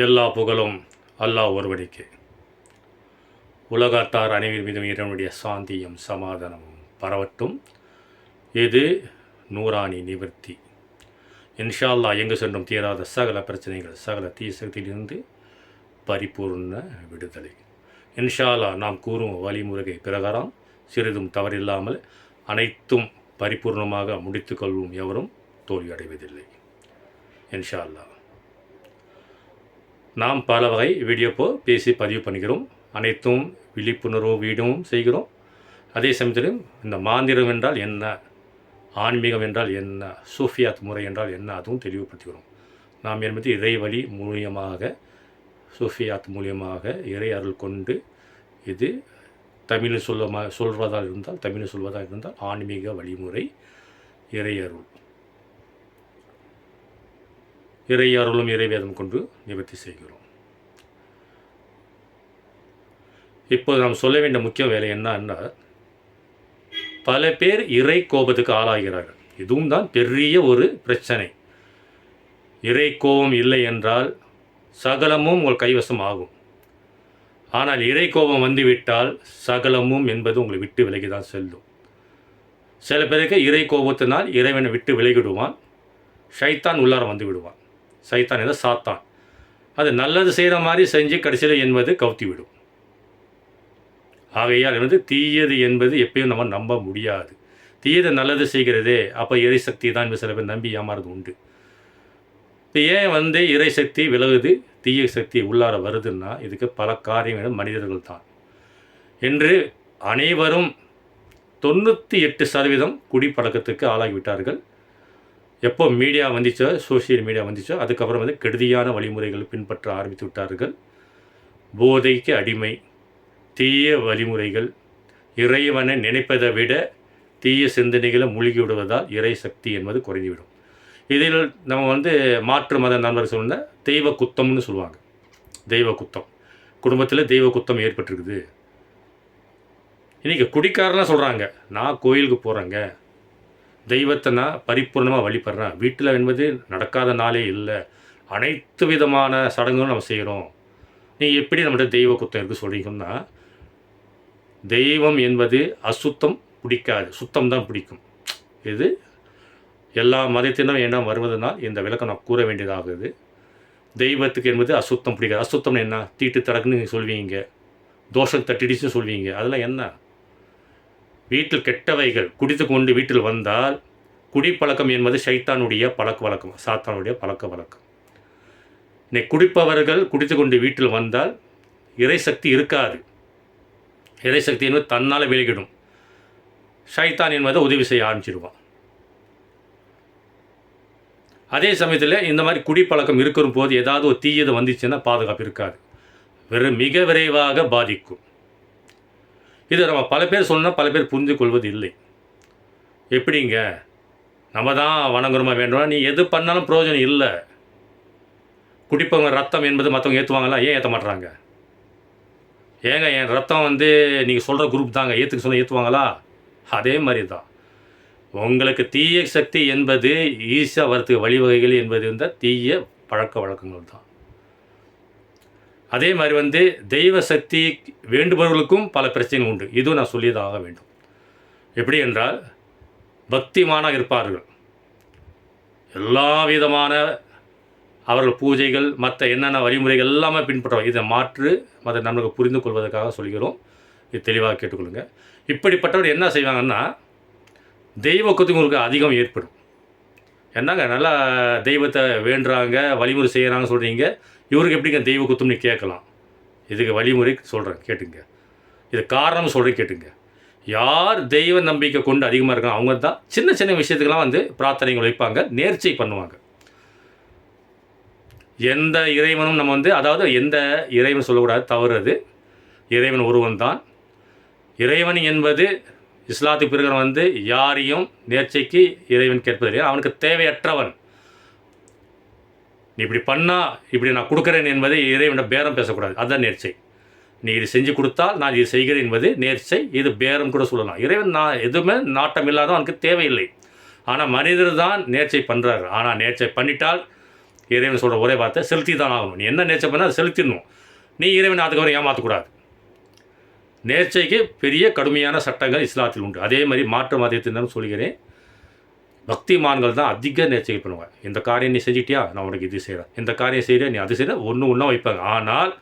எல்லா புகழும் அல்லாஹ் ஒருவனுக்கு. உலகத்தார் அனைவர் மீதும் இறைவனுடைய சாந்தியும் சமாதானமும் பரவட்டும். இது நூறாணி நிவர்த்தி. இன்ஷா அல்லாஹ் எங்கு சென்றும் தீராத சகல பிரச்சனைகள் சகல தீய சக்தியிலிருந்து பரிபூர்ண விடுதலை. இன்ஷா அல்லாஹ் நாம் கூறும் வழிமுறை பிரகாரம் சிறிதும் தவறில்லாமல் அனைத்தும் பரிபூர்ணமாக முடித்துக்கொள்வோம் எவரும் தோல்வியடைவதில்லை. இன்ஷா அல்லாஹ் நாம் பல வகை வீடியோப்போ பேசி பதிவு பண்ணுகிறோம் அனைத்தும் விழிப்புணர்வு வீடும் செய்கிறோம். அதே சமயத்திலும் இந்த மாந்திரம் என்றால் என்ன? ஆன்மீகம் என்றால் என்ன? சூஃபியாத் முறை என்றால் என்ன? அதுவும் தெளிவுபடுத்துகிறோம் நாம் என்பது இறை வழி மூலியமாக சூஃபியாத் மூலியமாக இறை அருள் கொண்டு இது தமிழில் சொல்ல சொல்வதாக இருந்தால் தமிழில் சொல்வதாக இருந்தால் ஆன்மீக வழிமுறை இறை அருள். இறை அருளும் இறைவேதம் கொண்டு நிவர்த்தி செய்கிறோம். இப்போது நாம் சொல்ல வேண்டிய முக்கிய வேலை என்னன்னா பல பேர் இறை கோபத்துக்கு ஆளாகிறார்கள். இதுவும் தான் பெரிய ஒரு பிரச்சனை. இறை கோபம் இல்லை என்றால் சகலமும் உங்கள் கைவசம் ஆகும். ஆனால் இறை கோபம் வந்துவிட்டால் சகலமும் என்பது உங்களை விட்டு விலகி தான் செல்லும். சில பேருக்கு இறை கோபத்தினால் இறைவனை விட்டு விலகிடுவான். ஷைத்தான் உள்ளார வந்து விடுவான். சைத்தான் என்ற சாத்தான். அது நல்லது செய்கிற மாதிரி செஞ்சு கடைசியில் என்பது கவுத்தி விடும். ஆகையால் வந்து தீயது என்பது எப்பயும் நம்ம நம்ப முடியாது. தீயது நல்லது செய்கிறதே அப்போ இறைசக்தி தான் சில பேர் நம்பி ஏமாறது உண்டு. இப்போ ஏன் வந்து இறைசக்தி விலகுது தீய சக்தி உள்ளார வருதுன்னா இதுக்கு பல காரியங்கள் மனிதர்கள் தான். என்று அனைவரும் தொண்ணூற்றி எட்டு சதவீதம் குடிப்பழக்கத்துக்கு ஆளாகிவிட்டார்கள். எப்போ மீடியா வந்துச்சோ சோஷியல் மீடியா வந்துச்சோ அதுக்கப்புறம் வந்து கெடுதியான வழிமுறைகள் பின்பற்ற ஆரம்பித்து விட்டார்கள். போதைக்கு அடிமை தீய வழிமுறைகள் இறைவனை நினைப்பதை விட தீய சிந்தனைகளை மூழ்கி விடுவதால் இறை சக்தி என்பது குறைந்துவிடும். இதில் நம்ம வந்து மாற்று மத நண்பர் சொன்ன தெய்வ குத்தம்னு சொல்லுவாங்க. தெய்வ குத்தம். குடும்பத்தில் தெய்வ குத்தம் ஏற்பட்டிருக்குது. இன்றைக்கி குடிக்காரனாக சொல்கிறாங்க நான் கோயிலுக்கு போகிறேங்க தெய்வத்தை நான் பரிபூர்ணமாக வழிபடுறேன். வீட்டில் என்பது நடக்காத நாளே இல்லை. அனைத்து விதமான சடங்குகளும் நம்ம செய்கிறோம் நீ எப்படி நம்மகிட்ட தெய்வ குத்தம் இருக்குது சொல்கிறீங்கன்னா தெய்வம் என்பது அசுத்தம் பிடிக்காது. சுத்தம் தான் பிடிக்கும். இது எல்லா மதத்தினரும் என்ன வருவதனால் இந்த விளக்கம் நான் கூற வேண்டியதாகுது. தெய்வத்துக்கு என்பது அசுத்தம் பிடிக்காது. அசுத்தம் என்ன? தீட்டு தடக்குன்னு நீங்கள் சொல்வீங்க. தோஷம் தட்டிடுச்சுன்னு சொல்வீங்க. அதெல்லாம் என்ன? வீட்டில் கெட்டவைகள் குடித்து கொண்டு வீட்டில் வந்தால் குடிப்பழக்கம் என்பது சைத்தானுடைய பழக்க வழக்கம் சாத்தானுடைய பழக்க வழக்கம். இன்னைக்கு குடிப்பவர்கள் குடித்து கொண்டு வீட்டில் வந்தால் இறைசக்தி இருக்காது. இறைசக்தி என்பது தன்னால் விலகிடும். ஷைத்தான் என்பதை உதவி செய்ய ஆரம்பிச்சிடுவான் அதே சமயத்தில் இந்த மாதிரி குடிப்பழக்கம் இருக்கிற போது ஏதாவது ஒரு தீயது வந்துச்சுன்னா பாதுகாப்பு இருக்காது. வெறும் மிக விரைவாக பாதிக்கும். இது நம்ம பல பேர் சொன்னால் பல பேர் புரிந்து கொள்வது இல்லை எப்படிங்க? நம்ம தான் வணங்குறமா வேண்டுமா? நீ எது பண்ணாலும் பிரயோஜனம் இல்லை. குடிப்பவங்க ரத்தம் என்பது மற்றவங்க ஏற்றுவாங்களா ஏன் ஏற்ற மாட்டுறாங்க ஏங்க என் ரத்தம் வந்து நீங்கள் சொல்கிற குரூப் தாங்க. ஏற்றுக்க சொன்னால் ஏற்றுவாங்களா அதே மாதிரி தான் உங்களுக்கு தீய சக்தி என்பது ஈஸியாக வரத்துக்கு வழிவகைகள் என்பது இந்த தீய பழக்க வழக்கங்கள் தான். அதே மாதிரி வந்து தெய்வ சக்தி வேண்டுபவர்களுக்கும் பல பிரச்சனைகள் உண்டு. இதுவும் நான் சொல்லியதாக வேண்டும். எப்படி என்றால் பக்திமானாக இருப்பார்கள். எல்லா விதமான அவர்கள் பூஜைகள் மற்ற என்னென்ன வழிமுறைகள் எல்லாமே பின்பற்றுவாங்க இதை மாற்று மற்ற நம்மளுக்கு புரிந்து கொள்வதற்காக சொல்கிறோம். இது தெளிவாக கேட்டுக்கொள்ளுங்கள் இப்படிப்பட்டவர் என்ன செய்வாங்கன்னா தெய்வ குத்து உங்களுக்கு அதிகம் ஏற்படும். என்னங்க நல்லா தெய்வத்தை வேண்டுறாங்க வழிமுறை செய்கிறாங்க சொல்கிறீங்க இவருக்கு எப்படிங்க தெய்வ குத்தம்னு கேட்கலாம்? இதுக்கு வழிமுறை சொல்கிறேன் கேட்டுங்க. இது காரணம் சொல்கிறேன் கேட்டுங்க. யார் தெய்வ நம்பிக்கை கொண்டு அதிகமாக இருக்காங்க அவங்க தான் சின்ன சின்ன விஷயத்துக்கெல்லாம் வந்து பிரார்த்தனைகள் வைப்பாங்க நேர்ச்சை பண்ணுவாங்க. எந்த இறைவனும் நம்ம வந்து அதாவது எந்த இறைவன் சொல்லக்கூடாது தவறு அது. இறைவன் ஒருவன் தான் இறைவன் என்பது இஸ்லாத்துக்கு பிறகு வந்து யாரையும் நேர்ச்சைக்கு இறைவன் கேட்பதில்லை. அவனுக்கு தேவையற்றவன். நீ இப்படி பண்ணால் இப்படி நான் கொடுக்குறேன் என்பதை இறைவன பேரம் பேசக்கூடாது. அதுதான் நேர்ச்சை. நீ இது செஞ்சு கொடுத்தால் நான் இது செய்கிறேன் என்பது நேர்ச்சை. இது பேரம் கூட சொல்லலாம். இறைவன் நான் எதுவுமே நாட்டம் இல்லாத அவனுக்கு தேவையில்லை. ஆனால் மனிதர் தான் நேர்ச்சை பண்ணுறாரு ஆனால் நேர்ச்சை பண்ணிட்டால் இறைவன் சொல்கிற ஒரே வார்த்தை செலுத்தி தான் ஆகணும். நீ என்ன நேர்ச்சை பண்ணால் அதை செலுத்திடணும். நீ இறைவனை அதுக்கப்புறம் ஏமாற்றக்கூடாது நேர்ச்சைக்கு பெரிய கடுமையான சட்டங்கள் இஸ்லாத்தில் உண்டு. அதே மாதிரி மாற்று மதத்தினரும் சொல்கிறேன். பக்திமான்கள் தான் அதிக நேர்ச்சை பண்ணுவாங்க இந்த காரியம் நீ செஞ்சிட்டியா? நான் உனக்கு இது செய்கிறேன் இந்த காரியம் செய்கிற நீ அது செய்கிற ஒன்று ஒன்றா வைப்பாங்க. ஆனால்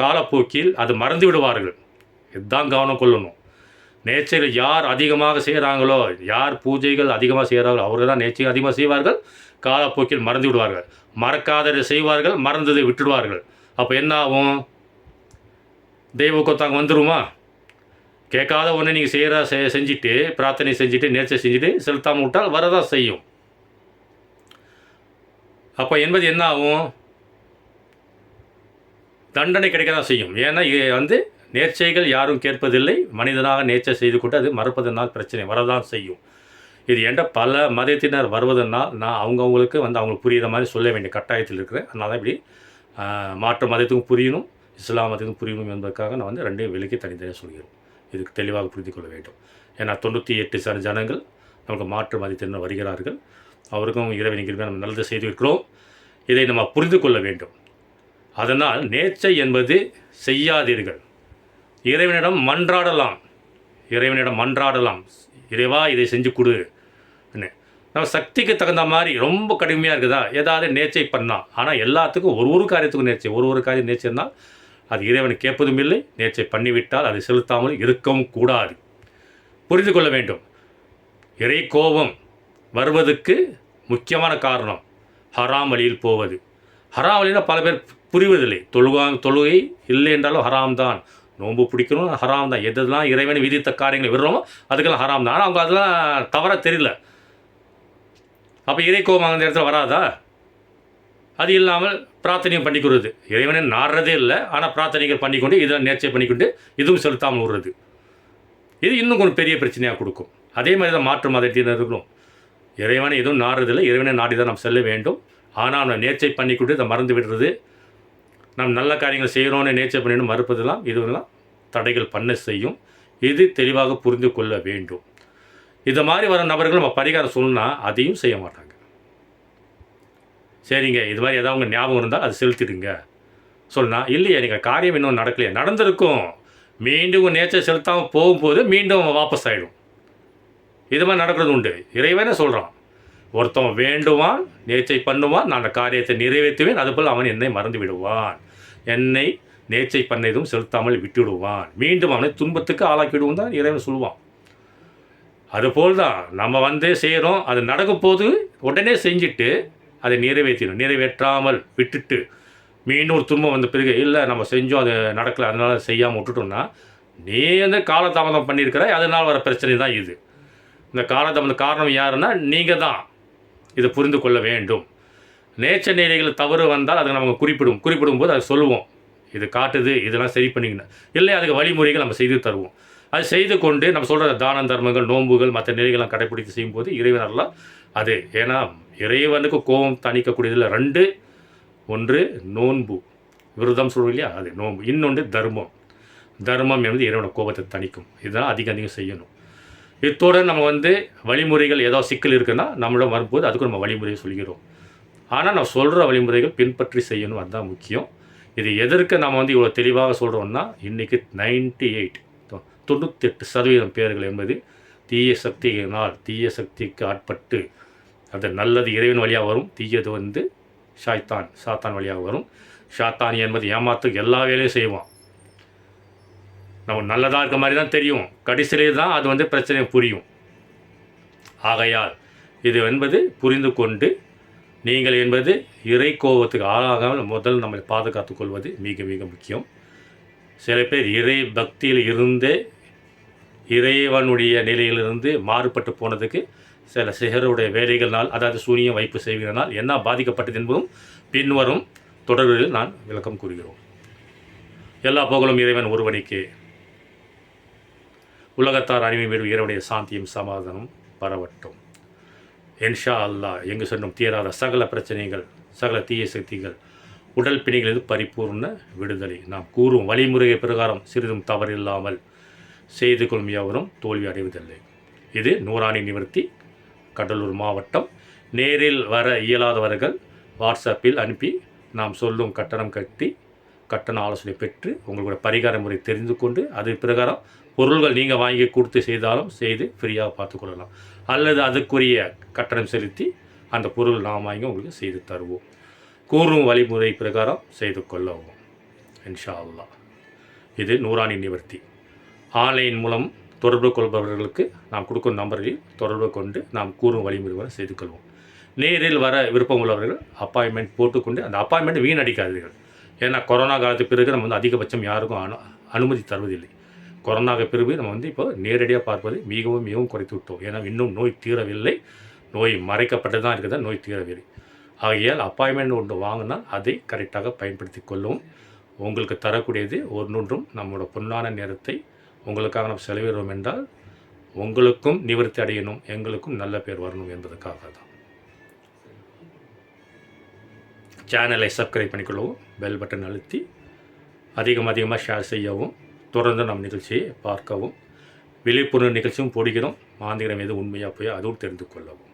காலப்போக்கில் அது மறந்து விடுவார்கள். இதுதான் கவனம் கொள்ளணும். நேச்சைகள் யார் அதிகமாக செய்கிறாங்களோ யார் பூஜைகள் அதிகமாக செய்கிறார்களோ அவர்கள் தான் நேச்சை அதிகமாக செய்வார்கள். காலப்போக்கில் மறந்து விடுவார்கள். மறக்காததை செய்வார்கள் மறந்ததை விட்டுடுவார்கள். அப்போ என்ன ஆகும்? தெய்வ கொத்தாங்க வந்துடுமா கேட்காத ஒன்று நீங்கள் செய்கிற செ செஞ்சுட்டு பிரார்த்தனை செஞ்சுட்டு நேர்ச்சை செஞ்சுட்டு செலுத்தாமல் விட்டால் வரதான் செய்யும். அப்போ என்பது என்ன ஆகும்? தண்டனை கிடைக்க தான் செய்யும். ஏன்னா இது வந்து நேர்ச்சைகள் யாரும் கேட்பதில்லை. மனிதனாக நேர்ச்சை செய்து கொண்டு அது மறப்பதனால் பிரச்சனை வரதான் செய்யும். இது என்ற பல மதத்தினர் வருவதனால் நான் அவங்கவுங்களுக்கு வந்து அவங்களுக்கு புரியுற மாதிரி சொல்ல வேண்டிய கட்டாயத்தில் இருக்கிறேன். அதனால் தான் இப்படி மாற்று மதத்துக்கும் புரியணும் இஸ்லாம் மதத்துக்கும் புரியணும் என்பதற்காக நான் வந்து ரெண்டையும் விலைக்கு தனித்தனியாக சொல்கிறேன். இதுக்கு தெளிவாக புரிந்து கொள்ள வேண்டும். ஏன்னா தொண்ணூற்றி எட்டு சன ஜனங்கள் நமக்கு மாற்று மதித்தினர் வருகிறார்கள். அவருக்கும் இறைவன் கிருபை நம்ம நல்லது செய்திருக்கிறோம் இதை நம்ம புரிந்து கொள்ள வேண்டும். அதனால் நேர்ச்சை என்பது செய்யாதீர்கள். இறைவனிடம் மன்றாடலாம். இறைவனிடம் மன்றாடலாம். இறைவா இதை செஞ்சு கொடு. நம்ம சக்திக்கு தகுந்த மாதிரி ரொம்ப கடுமையாக இருக்குதா? ஏதாவது நேச்சை பண்ணலாம் ஆனால் எல்லாத்துக்கும் ஒரு ஒரு காரியத்துக்கும் நேர்ச்சை. ஒரு ஒரு காரியம் நேர்ச்சைன்னா அது இறைவனை கேட்பதும் இல்லை நேர்ச்சை பண்ணிவிட்டால் அதை செலுத்தாமல் இருக்கவும் கூடாது. புரிந்து கொள்ள வேண்டும். இறை கோபம் வருவதற்கு முக்கியமான காரணம் ஹராம் வழியில் போவது. ஹராம் வழினா பல பேர் புரிவதில்லை. தொழுகா தொழுகை இல்லை என்றாலும் ஹராம் தான். நோன்பு பிடிக்கணும் ஹராம் தான். எதெல்லாம் இறைவனை விதித்த காரியங்களை விடுறோமோ அதுக்கெல்லாம் ஹராம் தான். ஆனால் அவங்க அதெல்லாம் தவற தெரியல. அப்போ இறை கோபம் அந்த இடத்துல வராதா? அது இல்லாமல் பிரார்த்தனையும் பண்ணிக்கிறது இறைவனை நாடுறதே இல்லை ஆனால் பிரார்த்தனைகள் பண்ணிக்கொண்டு இதை நேர்ச்சை பண்ணிக்கொண்டு இதுவும் செலுத்தாமல் விடுறது இது இன்னும் கொஞ்சம் பெரிய பிரச்சனையாக கொடுக்கும். அதே மாதிரி தான் மாற்று மதத்தினர்களும் இறைவனை எதுவும் நாடுறதில்லை இறைவனை நாடி தான் நாம் செல்ல வேண்டும். ஆனால் நம்ம நேர்ச்சை பண்ணிக்கொண்டு இதை மறந்து விடுறது நாம் நல்ல காரியங்கள் செய்கிறோன்னு நேர்ச்சை பண்ணிட்டு மறுப்பதெல்லாம் இதுவெல்லாம் தடைகள் பண்ண செய்யும். இது தெளிவாக புரிந்து கொள்ள வேண்டும். இது மாதிரி வர நபர்கள் நம்ம பரிகாரம் சொன்னால் அதையும் செய்ய மாட்டாங்க. சரிங்க இது மாதிரி ஏதாவது உங்கள் ஞாபகம் இருந்தால் அது செலுத்திடுங்க. சொன்னா இல்லையா நீங்கள் காரியம் இன்னும் நடக்கலையே நடந்திருக்கும். மீண்டும் உங்கள் நேச்சர் செலுத்தாமல் போகும்போது மீண்டும் வாபஸ் ஆகிடும் இது மாதிரி நடக்கிறது உண்டு. இறைவனே சொல்கிறான் ஒருத்தன் வேண்டுவான் நேச்சை பண்ணுவான் நான் அந்த காரியத்தை நிறைவேற்றுவேன் அதுபோல் அவன் என்னை மறந்து விடுவான். என்னை நேச்சை பண்ணதும் செலுத்தாமல் விட்டுவிடுவான். மீண்டும் அவனை துன்பத்துக்கு ஆளாக்கிவிடுவோம் தான் இறைவன் சொல்லுவான். அதுபோல் தான் நம்ம வந்து செய்கிறோம் அது நடக்கும் போது உடனே செஞ்சுட்டு அதை நிறைவேற்றிடும் நிறைவேற்றாமல் விட்டுட்டு மீண்டும் ஒரு துன்பம் வந்த பிறகு இல்லை நம்ம செஞ்சோம் அது நடக்கலை அதனால் செய்யாமல் விட்டுட்டோம்னா நீ வந்து காலதாமதம் பண்ணியிருக்கிற அதனால் வர பிரச்சனை தான் இது. இந்த காலதாமதம் காரணம் யாருன்னா நீங்கள் தான். இதை புரிந்து கொள்ள வேண்டும். நேச்சர் நிலைகள் தவறு வந்தால் அதை நம்ம குறிப்பிடும். குறிப்பிடும்போது அதை சொல்லுவோம். இது காட்டுது இதெல்லாம் சரி பண்ணிக்கணும். இல்லை அதுக்கு வழிமுறைகள் நம்ம செய்து தருவோம். அது செய்து கொண்டு நம்ம சொல்கிற தான தர்மங்கள் நோன்புகள் மற்ற நிலைகள்லாம் கடைப்பிடித்து செய்யும்போது இறைவனெல்லாம் அது. ஏன்னா இறைவனுக்கு கோபம் தணிக்கக்கூடியதில் ரெண்டு. ஒன்று நோன்பு. விரதம் சொல்லுவோம் இல்லையா? அது நோன்பு. இன்னொன்று தர்மம். தர்மம் என்பது இறைவனோட கோபத்தை தணிக்கும். இதெல்லாம் அதிகம் அதிகம் செய்யணும். இத்தோடு நம்ம வந்து வழிமுறைகள் ஏதோ சிக்கல் இருக்குன்னா நம்மளிடம் வரும்போது அதுக்கு நம்ம வழிமுறையை சொல்கிறோம் ஆனால் நம்ம சொல்கிற வழிமுறைகள் பின்பற்றி செய்யணும். அதுதான் முக்கியம். இது எதற்கு நம்ம வந்து இவ்வளோ தெளிவாக சொல்கிறோம்னா இன்றைக்கி நைன்டி எயிட். தொண்ணூத்தெட்டு சதவீதம் பேர்கள் என்பது தீய சக்தியினால் தீய சக்திக்கு ஆட்பட்டு அது நல்லது இறைவன் வழியாக வரும். தீயது வந்து ஷாய்தான் சாத்தான் வழியாக வரும். ஷாத்தான் என்பது ஏமாத்துக்கு எல்லா வேலையும் செய்வான். நம்ம நல்லதாக இருக்க மாதிரி தான் தெரியும். கடைசியிலே தான் அது வந்து பிரச்சனை புரியும். ஆகையால் இது என்பது புரிந்து கொண்டு நீங்கள் என்பது இறை கோபத்துக்கு ஆளாகாமல் முதல் நம்மை பாதுகாத்துக் கொள்வது மிக மிக முக்கியம். சில பேர் இறை பக்தியில் இருந்தே இறைவனுடைய நிலையிலிருந்து மாறுபட்டு போனதுக்கு சில சிகருடைய வேலைகள்னால் அதாவது சூனியம் வைப்பு செய்கிறனால் என்ன பாதிக்கப்பட்டது என்பதும் பின்வரும் தொடர்களில் நான் விளக்கம் கூறுகிறோம். எல்லா புகழும் இறைவன் ஒருவனுக்கே. உலகத்தார் அணிமை வீடு இறைவனுடைய சாந்தியும் சமாதானம் பரவட்டும். இன்ஷா அல்லாஹ் எங்கு சென்றும் தீராத சகல பிரச்சனைகள் சகல தீய சக்திகள் உடல் பிணிகளிலிருந்து பரிபூர்ண விடுதலை. நாம் கூறும் வழிமுறை பிரகாரம் சிறிதும் தவறில்லாமல் செய்து கொள்ளும் எவரும் தோல்வி அடைவதில்லை. இது நூறாணி நிவர்த்தி கடலூர் மாவட்டம். நேரில் வர இயலாதவர்கள் வாட்ஸ்அப்பில் அனுப்பி நாம் சொல்லும் கட்டணம் கட்டி கட்டண ஆலோசனை பெற்று உங்களுடைய பரிகார முறை தெரிந்து கொண்டு அது பிரகாரம் பொருள்கள் நீங்கள் வாங்கி கொடுத்து செய்தாலும் செய்து ஃப்ரீயாக பார்த்துக்கொள்ளலாம் அல்லது அதுக்குரிய கட்டணம் செலுத்தி அந்த பொருள் நாம் வாங்கி உங்களுக்கு செய்து தருவோம். கூறும் வழிமுறை பிரகாரம் செய்து கொள்ளவும். இன்ஷா அல்லா இது நூறாணி நிவர்த்தி. ஆன்லைன் மூலம் தொடர்பு கொள்பவர்களுக்கு நாம் கொடுக்கும் நம்பரில் தொடர்பு கொண்டு நாம் கூறும் வழிமுறை செய்து கொள்வோம். நேரில் வர விருப்பம் உள்ளவர்கள் அப்பாயின்மெண்ட் போட்டுக்கொண்டு அந்த அப்பாயின்மெண்ட் வீணடிக்காதீர்கள். ஏன்னா கொரோனா காலத்துக்கு பிறகு நம்ம வந்து அதிகபட்சம் யாருக்கும் அனு அனுமதி தருவதில்லை. கொரோனாக்கு பிறகு நம்ம வந்து இப்போ நேரடியாக பார்ப்பது மிகவும் மிகவும் குறைத்து விட்டோம். ஏன்னா இன்னும் நோய் தீரவில்லை. நோய் மறைக்கப்பட்டு தான் இருக்குது. நோய் தீரவில்லை. ஆகையால் அப்பாயின்மெண்ட் ஒன்று வாங்கினால் அதை கரெக்டாக பயன்படுத்தி கொள்ளும். உங்களுக்கு தரக்கூடியது ஒன்றொன்றும் நம்மளோட பொன்னான நேரத்தை உங்களுக்காக நாம் செலவிடுவோம் என்றால் உங்களுக்கும் நிவர்த்தி அடையணும் எங்களுக்கும் நல்ல பேர் வரணும் என்பதற்காக தான். சேனலை சப்ஸ்கிரைப் பண்ணிக்கொள்ளவும் பெல் பட்டன் அழுத்தி அதிகம் அதிகமாக ஷேர் செய்யவும் தொடர்ந்து நம் நிகழ்ச்சியை பார்க்கவும் விழிப்புணர்வு நிகழ்ச்சியும் போடுகிறோம். மாந்திரம் எது உண்மையாக போய் அதுவும் தெரிந்து கொள்ளவும்.